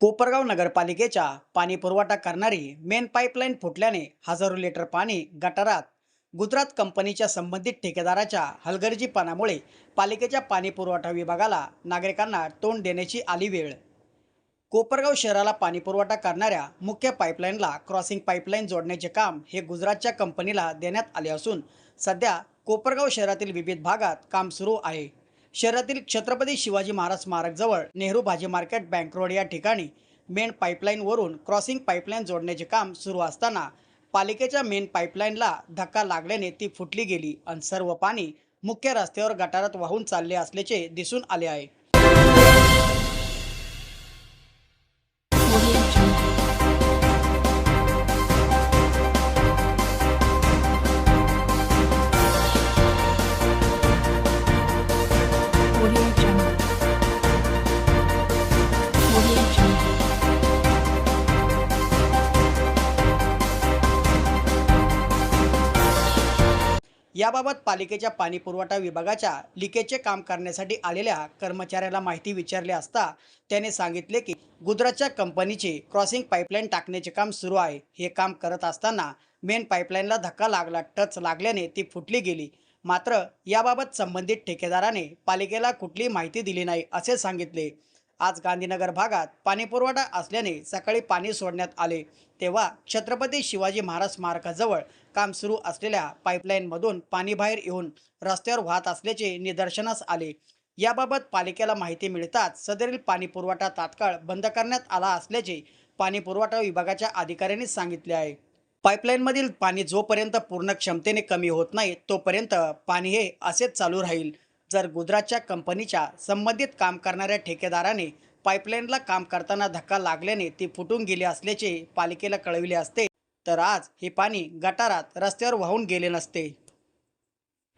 कोपरगाव नगरपालिकेच्या पाणी पुरवठा करणारी मेन पाईपलाईन फुटल्याने हजारो लिटर पाणी गटारात गुजरात कंपनीच्या संबंधित ठेकेदाराच्या हलगर्जीपणामुळे पालिकेच्या पाणी पुरवठा विभागाला नागरिकांना तोंड देण्याची आली वेळ. कोपरगाव शहराला पाणी पुरवठा करणाऱ्या मुख्य पाईपलाईनला क्रॉसिंग पाईपलाईन जोडण्याचे काम हे गुजरातच्या कंपनीला देण्यात आले असून सध्या कोपरगाव शहरातील विविध भागात काम सुरू आहे. शहरातील छत्रपती शिवाजी महाराज स्मारकजवळ नेहरू भाजी मार्केट बँक रोड या ठिकाणी मेन पाईपलाईनवरून क्रॉसिंग पाईपलाईन जोडण्याचे काम सुरू असताना पालिकेच्या मेन पाईपलाईनला धक्का लागल्याने ती फुटली गेली आणि सर्व पाणी मुख्य रस्त्यावर गटारात वाहून चालले असल्याचे दिसून आले आहे. याबाबत पालिकेच्या पाणी पुरवठा विभागाच्या लिकेजचे काम करण्यासाठी आलेल्या कर्मचाऱ्याला माहिती विचारली असता त्याने सांगितले की गुजरातच्या कंपनीचे क्रॉसिंग पाईपलाईन टाकण्याचे काम सुरू आहे. हे काम करत असताना मेन पाईपलाईनला धक्का लागला टच लागल्याने ती फुटली गेली. मात्र याबाबत संबंधित ठेकेदाराने पालिकेला कुठलीही माहिती दिली नाही असे सांगितले. आज गांधीनगर भागात पाणीपुरवठा असल्याने सकाळी पाणी सोडण्यात आले. तेव्हा छत्रपती शिवाजी महाराज स्मारकाजवळ काम सुरू असलेल्या पाईपलाईनमधून पाणी बाहेर येऊन रस्त्यावर वाहत असल्याचे निदर्शनास आले. याबाबत पालिकेला माहिती मिळताच सदरील पाणी पुरवठा तात्काळ बंद करण्यात आला असल्याचे पाणी पुरवठा विभागाच्या अधिकाऱ्यांनी सांगितले आहे. पाईपलाईनमधील पाणी जोपर्यंत पूर्ण क्षमतेने कमी होत नाही तोपर्यंत पाणी हे असेच चालू राहील. जर गुजरातच्या कंपनीच्या संबंधित काम करणाऱ्या ठेकेदाराने पाईपलाईनला काम करताना धक्का लागल्याने ती फुटून गेली असल्याचे पालिकेला कळविले असते तर आज हे पाणी गटारात रस्त्यावर वाहून गेले नसते.